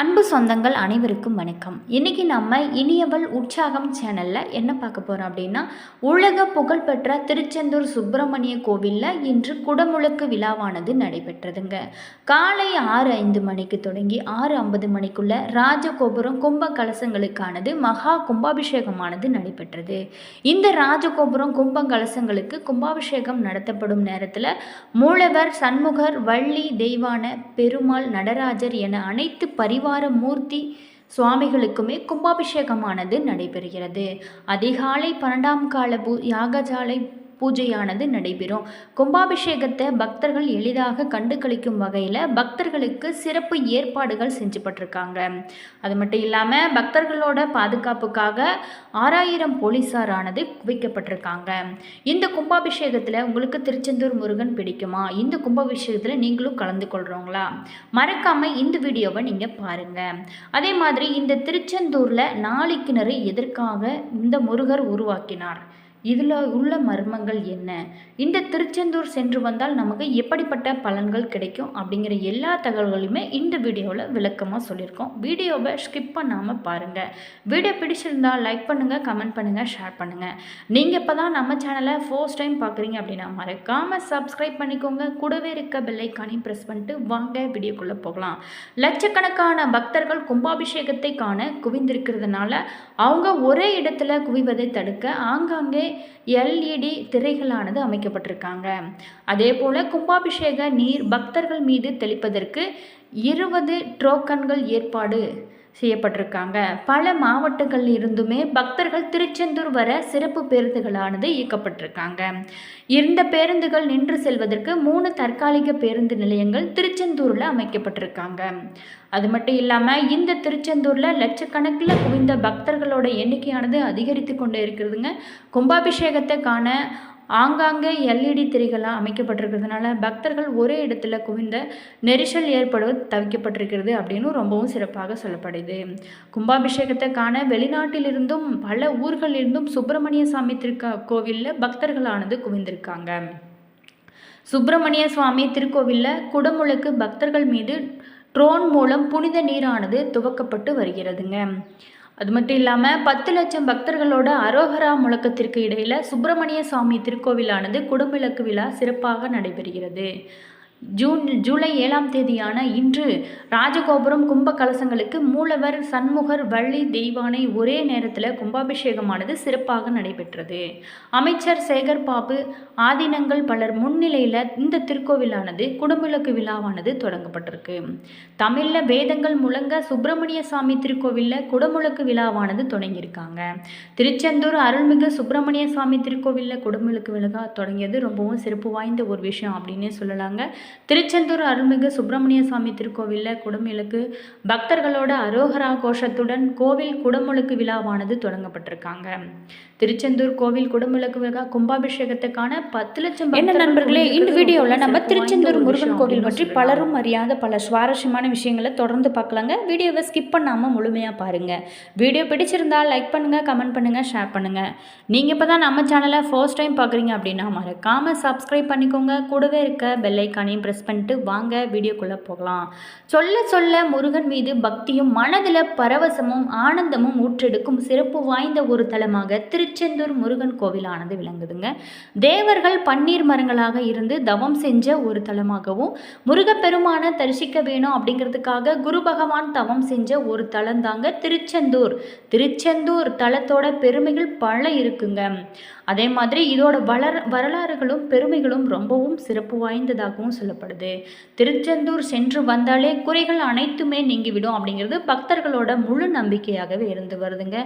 அன்பு சொந்தங்கள் அனைவருக்கும் வணக்கம். இன்றைக்கி நம்ம இனியவள் உற்சாகம் சேனலில் என்ன பார்க்க போகிறோம் அப்படின்னா உலக புகழ்பெற்ற திருச்செந்தூர் சுப்பிரமணிய கோவிலில் இன்று குடமுழுக்கு விழாவானது நடைபெற்றதுங்க. காலை ஆறு ஐந்து மணிக்கு தொடங்கி ஆறு ஐம்பது மணிக்குள்ள ராஜகோபுரம் கும்ப கலசங்களுக்கானது மகா கும்பாபிஷேகமானது நடைபெற்றது. இந்த ராஜகோபுரம் கும்ப கலசங்களுக்கு கும்பாபிஷேகம் நடத்தப்படும் நேரத்தில் மூலவர் சண்முகர் வள்ளி தெய்வான பெருமாள் நடராஜர் என அனைத்து பரிவார மூர்த்தி சுவாமிகளுக்குமே கும்பாபிஷேகமானது நடைபெறுகிறது. அதிகாலை பன்னெண்டாம் கால பூ யாகஜாலை பூஜையானது நடைபெறும். கும்பாபிஷேகத்தை பக்தர்கள் எளிதாக கண்டுகளிக்கும் வகையில் பக்தர்களுக்கு சிறப்பு ஏற்பாடுகள் செஞ்சுப்பட்டிருக்காங்க அது மட்டும் இல்லாமல் பக்தர்களோட பாதுகாப்புக்காக ஆறாயிரம் போலீஸாரானது குவிக்கப்பட்டிருக்காங்க. இந்த கும்பாபிஷேகத்தில் உங்களுக்கு திருச்செந்தூர் முருகன் பிடிக்குமா? இந்த கும்பாபிஷேகத்தில் நீங்களும் கலந்து கொள்கிறோங்களா மறக்காமல் இந்த வீடியோவை நீங்கள் பாருங்கள் அதே மாதிரி இந்த திருச்செந்தூரில் நாளை கிணறு எதற்காக இந்த முருகர் உருவாக்கினார்? இதில் உள்ள மர்மங்கள் என்ன? இந்த திருச்செந்தூர் சென்று வந்தால் நமக்கு எப்படிப்பட்ட பலன்கள் கிடைக்கும்? அப்படிங்கிற எல்லா தகவல்களையுமே இந்த வீடியோவில் விளக்கமாக சொல்லியிருக்கோம். வீடியோவை ஸ்கிப் பண்ணாமல் பாருங்கள் வீடியோ பிடிச்சிருந்தால் லைக் பண்ணுங்கள் கமெண்ட் பண்ணுங்கள் ஷேர் பண்ணுங்கள் நீங்கள் இப்போ தான் நம்ம சேனலை ஃபர்ஸ்ட் டைம் பார்க்குறீங்க அப்படின்னா மறக்காமல் சப்ஸ்கிரைப் பண்ணிக்கோங்க. கூடவே இருக்க பெல்லைக்கானையும் ப்ரெஸ் பண்ணிட்டு வாங்க வீடியோக்குள்ளே போகலாம். லட்சக்கணக்கான பக்தர்கள் கும்பாபிஷேகத்தை காண குவிந்திருக்கிறதுனால அவங்க ஒரே இடத்துல குவிவதை தடுக்க ஆங்காங்கே எல்இடி திரைகளானது அமைக்கப்பட்டிருக்காங்க. அதே போல் கும்பாபிஷேக நீர் பக்தர்கள் மீது தெளிப்பதற்கு இருபது ட்ரோக்கன்கள் ஏற்பாடு செய்யப்பட்டிருக்காங்க. பல மாவட்டங்களில் இருந்துமே பக்தர்கள் திருச்செந்தூர் வர சிறப்பு பேருந்துகளானது இயக்கப்பட்டிருக்காங்க. இந்த பேருந்துகள் நின்று செல்வதற்கு மூணு தற்காலிக பேருந்து நிலையங்கள் திருச்செந்தூரில் அமைக்கப்பட்டிருக்காங்க. அது மட்டும் இல்லாமல் இந்த திருச்செந்தூரில் லட்சக்கணக்கில் குவிந்த பக்தர்களோட எண்ணிக்கையானது அதிகரித்து கொண்டே இருக்கிறதுங்க. கும்பாபிஷேகத்தை காண ஆங்காங்கே எல்இடி திரைகளாக அமைக்கப்பட்டிருக்கிறதுனால பக்தர்கள் ஒரே இடத்துல குவிந்த நெரிசல் ஏற்படுவது தவிக்கப்பட்டிருக்கிறது அப்படின்னு ரொம்பவும் சிறப்பாக சொல்லப்படுது. கும்பாபிஷேகத்தை காண வெளிநாட்டிலிருந்தும் பல ஊர்களிலிருந்தும் சுப்பிரமணிய சாமி திருக்கா கோவிலில் பக்தர்களானது குவிந்திருக்காங்க. சுப்பிரமணிய சுவாமி திருக்கோவிலில் குடமுழுக்கு பக்தர்கள் மீது ட்ரோன் மூலம் புனித நீரானது துவக்கப்பட்டு வருகிறதுங்க. அது மட்டும் இல்லாமல் பத்து லட்சம் பக்தர்களோட அரோகரா முழக்கத்திற்கு இடையில் சுப்பிரமணிய சுவாமி திருக்கோவிலானது குடமிளக்கு விழா சிறப்பாக நடைபெறுகிறது. ஜூன் ஜூலை ஏழாம் தேதியான இன்று ராஜகோபுரம் கும்ப கலசங்களுக்கு மூலவர் சண்முகர் வள்ளி தெய்வானை ஒரே நேரத்தில் கும்பாபிஷேகமானது சிறப்பாக நடைபெற்றது. அமைச்சர் சேகர் பாபு ஆதீனங்கள் பலர் முன்னிலையில் இந்த திருக்கோவிலானது குடமிளக்கு விழாவானது தொடங்கப்பட்டிருக்கு. தமிழில் வேதங்கள் முழங்க சுப்பிரமணிய சுவாமி திருக்கோவிலில் குடமுழக்கு விழாவானது தொடங்கியிருக்காங்க. திருச்செந்தூர் அருள்மிகு சுப்பிரமணிய சுவாமி திருக்கோவிலில் குடமுழுக்கு விழா தொடங்கியது ரொம்பவும் சிறப்பு வாய்ந்த ஒரு விஷயம் அப்படின்னே சொல்லலாங்க. திருச்செந்தூர் அருள்மிகு சுப்பிரமணிய சுவாமி திருக்கோவிலில் குடமுழுக்கு பக்தர்களோட அரோகரா கோஷத்துடன் கோவில் குடமுழுக்கு விழாவானது தொடங்கப்பட்டிருக்காங்க. திருச்செந்தூர் கோவில் குடமுழுக்கு விழா கும்பாபிஷேகத்துக்கான பத்து லட்சம் என்ன நண்பர்களே இந்த வீடியோவில் நம்ம திருச்செந்தூர் முருகன் கோவில் பற்றி பலரும் அறியாத பல சுவாரஸ்யமான விஷயங்களை தொடர்ந்து பார்க்கலாங்க. வீடியோவை ஸ்கிப் பண்ணாமல் முழுமையாக பாருங்கள் வீடியோ பிடிச்சிருந்தால் லைக் பண்ணுங்கள் கமெண்ட் பண்ணுங்கள் ஷேர் பண்ணுங்கள் நீங்கள் இப்போ தான் நம்ம சேனலை ஃபர்ஸ்ட் டைம் பார்க்குறீங்க அப்படின்னா மறக்காமல் சப்ஸ்கிரைப் பண்ணிக்கோங்க. கூடவே இருக்க பட்டனையும் ப்ரெஸ் பண்ணிட்டு வாங்க வீடியோக்குள்ளே போகலாம். சொல்ல சொல்ல முருகன் மீது பக்தியும் மனதில் பரவசமும் ஆனந்தமும் ஊற்றெடுக்கும் சிறப்பு வாய்ந்த ஒரு தலமாக திருச்செந்தூர் முருகன் கோவிலானது விளங்குதுங்க. தேவர்கள் பன்னீர் மரங்களாக இருந்து தவம் செஞ்ச ஒரு தலமாகவும் முருகப்பெருமான தரிசிக்க வேணும் அப்படிங்கிறதுக்காக குரு பகவான் தவம் செஞ்ச ஒரு தலம் தாங்க திருச்செந்தூர். திருச்செந்தூர் தலத்தோட பெருமைகள் பல இருக்குங்க. அதே மாதிரி இதோட வளர் வரலாறுகளும் பெருமைகளும் ரொம்பவும் சிறப்பு வாய்ந்ததாகவும் சொல்லப்படுது. திருச்செந்தூர் சென்று வந்தாலே குறைகள் அனைத்துமே நீங்கிவிடும் அப்படிங்கிறது பக்தர்களோட முழு நம்பிக்கையாகவே இருந்து வருதுங்க.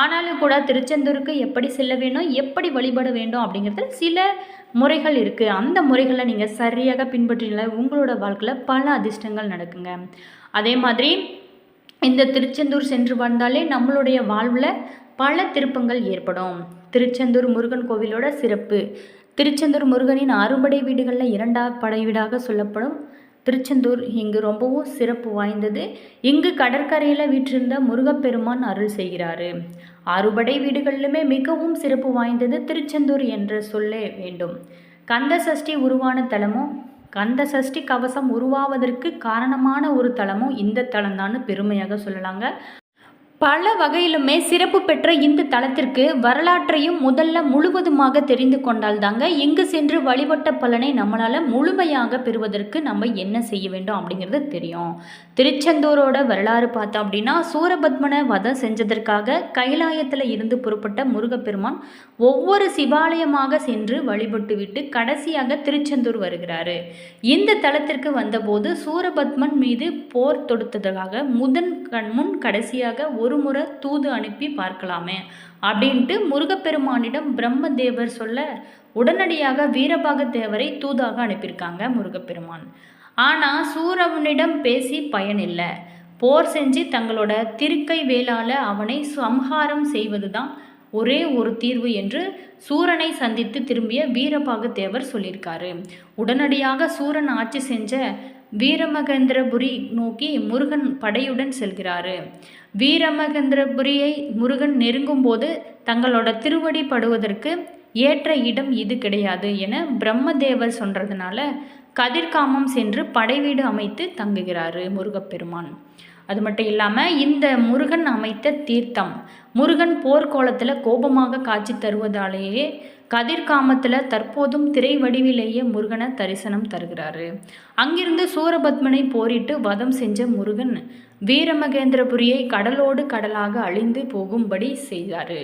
ஆனாலும் கூட திருச்செந்தூருக்கு எப்படி செல்ல வேணும் எப்படி வழிபட வேண்டும் அப்படிங்கிறது சில முறைகள் இருக்குது அந்த முறைகளை நீங்கள் சரியாக பின்பற்றினால உங்களோட வாழ்க்கையில் பல அதிர்ஷ்டங்கள் நடக்குங்க. அதே மாதிரி இந்த திருச்செந்தூர் சென்று வந்தாலே நம்மளுடைய வாழ்வில் பல திருப்பங்கள் ஏற்படும். திருச்செந்தூர் முருகன் கோவிலோட சிறப்பு. திருச்செந்தூர் முருகனின் அறுபடை வீடுகளில் இரண்டா படை வீடாக சொல்லப்படும். திருச்செந்தூர் இங்கு ரொம்பவும் சிறப்பு வாய்ந்தது. இங்கு கடற்கரையில் வீற்றிருந்த முருகப்பெருமான் அருள் செய்கிறாரு. அறுபடை வீடுகளிலுமே மிகவும் சிறப்பு வாய்ந்தது திருச்செந்தூர் என்ற சொல்லே வேண்டும். கந்த சஷ்டி உருவான தலமும் கந்த சஷ்டி கவசம் உருவாவதற்கு காரணமான ஒரு தலமும் இந்த தலம்தான்னு பெருமையாக சொல்லலாங்க. பல வகையிலுமே சிறப்பு பெற்ற இந்த தலத்திற்கு வரலாற்றையும் முதல்ல முழுவதுமாக தெரிந்து கொண்டால் தாங்க இங்கு சென்று வழிபட்ட பலனை நம்மளால் முழுமையாக பெறுவதற்கு நம்ம என்ன செய்ய வேண்டும் அப்படிங்கிறது தெரியும். திருச்செந்தூரோட வரலாறு பார்த்தோம் அப்படின்னா சூரபத்மனை வதம் செஞ்சதற்காக கைலாயத்தில் இருந்து புறப்பட்ட முருகப்பெருமான் ஒவ்வொரு சிவாலயமாக சென்று வழிபட்டு விட்டு கடைசியாக திருச்செந்தூர் வருகிறாரு. இந்த தலத்திற்கு வந்தபோது சூரபத்மன் மீது போர் தொடுத்ததற்காக முதன் கண் முன் கடைசியாக ஒரு முறை தூது அனுப்பி பார்க்கலாமே அப்படின்ட்டு முருகப்பெருமானிடம் பிரம்மதேவர் சொல்ல உடனடியாக வீரபாக தேவரை தூதாக அனுப்பியிருக்காங்க முருகப்பெருமான். ஆனால் சூரவனிடம் பேசி பயனில்லை. போர் செஞ்சு தங்களோட திருக்கை வேளால் அவனை சம்ஹாரம் செய்வது தான் ஒரே ஒரு தீர்வு என்று சூரனை சந்தித்து திரும்பிய வீரபாக தேவர் சொல்லியிருக்காரு. உடனடியாக சூரன் ஆட்சி செஞ்ச வீரமகேந்திரபுரி நோக்கி முருகன் படையுடன் செல்கிறாரு. வீரமகேந்திரபுரியை முருகன் நெருங்கும்போது தங்களோட திருவடி படுவதற்கு ஏற்ற இடம் இது கிடையாது என பிரம்மதேவர் சொல்றதுனால கதிர்காமம் சென்று படைவீடு அமைத்து தங்குகிறாரு முருகப்பெருமான். அது மட்டும் இல்லாமல் இந்த முருகன் அமைத்த தீர்த்தம் முருகன் போர்க்கோலத்தில் கோபமாக காட்சி தருவதாலேயே கதிர்காமத்தில் தற்போதும் திரை வடிவிலேயே முருகனை தரிசனம் தருகிறாரு. அங்கிருந்து சூரபத்மனை போரிட்டு வதம் செஞ்ச முருகன் வீரமகேந்திரபுரியை கடலோடு கடலாக அழிந்து போகும்படி செய்தார்.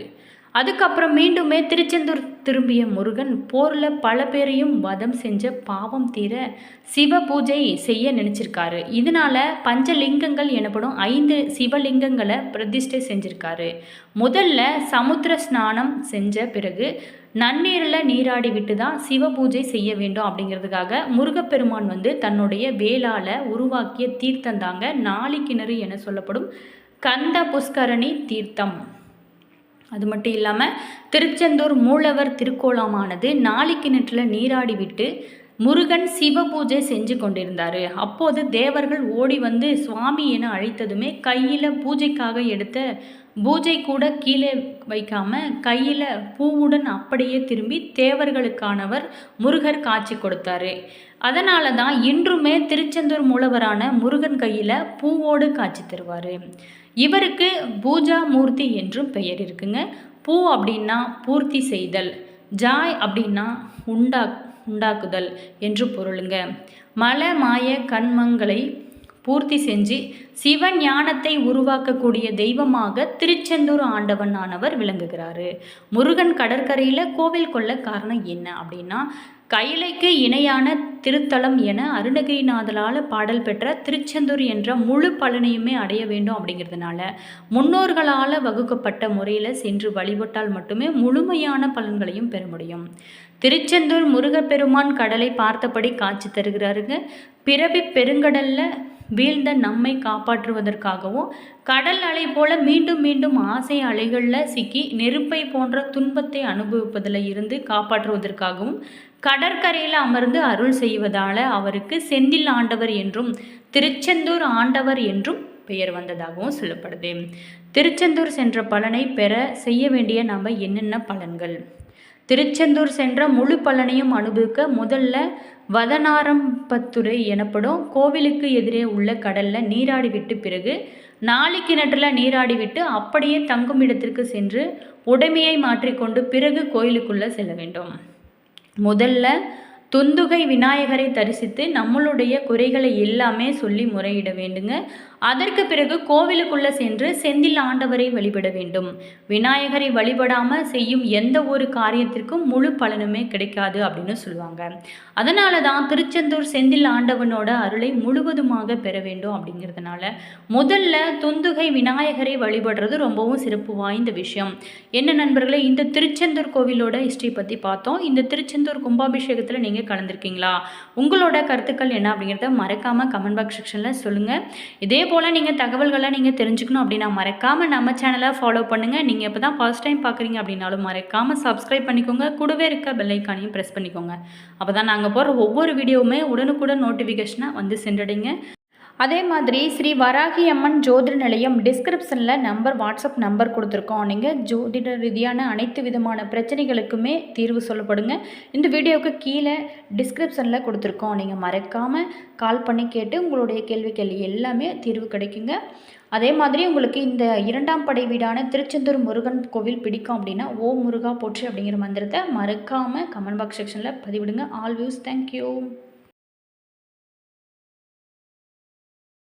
அதுக்கப்புறம் மீண்டுமே திருச்செந்தூர் திரும்பிய முருகன் போரில் பல பேரையும் வதம் செஞ்ச பாவம் தீர சிவ பூஜை செய்ய நினச்சிருக்காரு. இதனால பஞ்சலிங்கங்கள் எனப்படும் ஐந்து சிவலிங்கங்களை பிரதிஷ்டை செஞ்சிருக்காரு. முதல்ல சமுத்திர ஸ்நானம் செஞ்ச பிறகு நன்னீரில் நீராடி விட்டு தான் சிவ பூஜை செய்ய வேண்டும் அப்படிங்கிறதுக்காக முருகப்பெருமான் வந்து தன்னுடைய வேளால் உருவாக்கிய தீர்த்தம் தாங்க நாளி கிணறு என சொல்லப்படும் கந்த புஷ்கரணி தீர்த்தம். அது மட்டும் இல்லாமல் திருச்செந்தூர் மூலவர் திருக்கோலமானது நாளி கிணற்றில் நீராடி விட்டு முருகன் சிவ பூஜை செஞ்சு கொண்டிருந்தார். அப்போது தேவர்கள் ஓடி வந்து சுவாமி என அழைத்ததுமே கையில் பூஜைக்காக எடுத்த பூஜை கூட கீழே வைக்காம கையில் பூவுடன் அப்படியே திரும்பி தேவர்களுக்கானவர் முருகர் காட்சி கொடுத்தாரு. அதனால தான் இன்றுமே திருச்செந்தூர் மூலவரான முருகன் கையில் பூவோடு காட்சி தருவார். இவருக்கு பூஜா மூர்த்தி என்றும் பெயர் இருக்குங்க. பூ அப்படின்னா பூர்த்தி செய்தல் ஜாய் அப்படின்னா உண்டா உண்டாக்குதல் என்று பொருளுங்க. மலை மாய கண்மங்களை பூர்த்தி செஞ்சு சிவ ஞானத்தை உருவாக்கக்கூடிய தெய்வமாக திருச்செந்தூர் ஆண்டவன் ஆனவர் விளங்குகிறாரு. முருகன் கடற்கரையில் கோவில் கொள்ள காரணம் என்ன அப்படின்னா கைலைக்கு இணையான திருத்தலம் என அருணகிரிநாதலால் பாடல் பெற்ற திருச்செந்தூர் என்ற முழு பலனையுமே அடைய வேண்டும் அப்படிங்கிறதுனால முன்னோர்களால் வகுக்கப்பட்ட முறையில் சென்று வழிபட்டால் மட்டுமே முழுமையான பலன்களையும் பெற முடியும். திருச்செந்தூர் முருகப்பெருமான் கடலை பார்த்தபடி காட்சி தருகிறாருங்க. பிறவி பெருங்கடலில் வீழ்ந்த நம்மை காப்பாற்றுவதற்காகவும் கடல் அலை போல மீண்டும் மீண்டும் ஆசை அலைகளில் சிக்கி நெருப்பை போன்ற துன்பத்தை அனுபவிப்பதில் இருந்து காப்பாற்றுவதற்காகவும் கடற்கரையில் அமர்ந்து அருள் செய்வதால் அவருக்கு செந்தில் ஆண்டவர் என்றும் திருச்செந்தூர் ஆண்டவர் என்றும் பெயர் வந்ததாகவும் சொல்லப்படுது. திருச்செந்தூர் சென்ற பலனை பெற செய்ய வேண்டிய நம்ம என்னென்ன பலன்கள்? திருச்செந்தூர் சென்ற முழு பலனையும் அனுபவிக்க முதல்ல வதனாரம்பத்துறை எனப்படும் கோவிலுக்கு எதிரே உள்ள கடலில் நீராடி விட்டு பிறகு நாலு கிணற்றில் நீராடி விட்டு அப்படியே தங்கும் இடத்திற்கு சென்று உடைமையை மாற்றிக்கொண்டு பிறகு கோயிலுக்குள்ளே செல்ல வேண்டும். முதல்ல துந்துகை விநாயகரை தரிசித்து நம்மளுடைய குறைகளை எல்லாமே சொல்லி முறையிட வேண்டுங்க. அதற்கு பிறகு கோவிலுக்குள்ளே சென்று செந்தில் ஆண்டவரை வழிபட வேண்டும். விநாயகரை வழிபடாமல் செய்யும் எந்த ஒரு காரியத்திற்கும் முழு பலனுமே கிடைக்காது அப்படின்னு சொல்லுவாங்க. அதனால தான் திருச்செந்தூர் செந்தில் ஆண்டவனோட அருளை முழுவதுமாக பெற வேண்டும் அப்படிங்கிறதுனால முதல்ல துந்துகை விநாயகரை வழிபடுறது ரொம்பவும் சிறப்பு வாய்ந்த விஷயம். என்ன நண்பர்களே இந்த திருச்செந்தூர் கோவிலோட ஹிஸ்ட்ரி பற்றி பார்த்தோம். இந்த திருச்செந்தூர் கும்பாபிஷேகத்தில் நீங்கள் கலந்துருக்கீங்களா? உங்களோட கருத்துக்கள் என்ன அப்படிங்கிறத மறக்காமல் கமெண்ட் பாக்ஸ் செக்ஷனில் சொல்லுங்கள் இதே போல் நீங்கள் தகவல்களை நீங்கள் தெரிஞ்சுக்கணும் அப்படின்னா மறக்காமல் நம்ம சேனலை ஃபாலோ பண்ணுங்கள் நீங்கள் இப்போ தான் ஃபர்ஸ்ட் டைம் பார்க்குறீங்க அப்படின்னாலும் மறக்காமல் சப்ஸ்கிரைப் பண்ணிக்கோங்க. கூடவே இருக்க பெல்லைக்கானையும் ப்ரெஸ் பண்ணிக்கோங்க. அப்போ தான் நாங்கள் போகிற ஒவ்வொரு வீடியோவுமே உடனுக்குடன் நோட்டிஃபிகேஷனை வந்து சென்றடைங்க. அதே மாதிரி ஸ்ரீ வராகி அம்மன் ஜோதிட நிலையம் டிஸ்கிரிப்ஷனில் நம்பர் வாட்ஸ்அப் நம்பர் கொடுத்துருக்கோம். நீங்கள் ஜோதிட ரீதியான அனைத்து விதமான பிரச்சனைகளுக்குமே தீர்வு சொல்லப்படுங்க. இந்த வீடியோவுக்கு கீழே டிஸ்கிரிப்ஷனில் கொடுத்துருக்கோம். நீங்கள் மறக்காமல் கால் பண்ணி கேட்டு உங்களுடைய கேள்விகள் எல்லாமே தீர்வு கிடைக்குங்க. அதே மாதிரி உங்களுக்கு இந்த இரண்டாம் படை வீடான திருச்செந்தூர் முருகன் கோவில் பிடிக்கும் அப்படின்னா ஓ முருகா போற்று அப்படிங்கிற மந்திரத்தை மறக்காமல் கமெண்ட் பாக்ஸ் செக்ஷனில் பதிவிடுங்க. All views thank you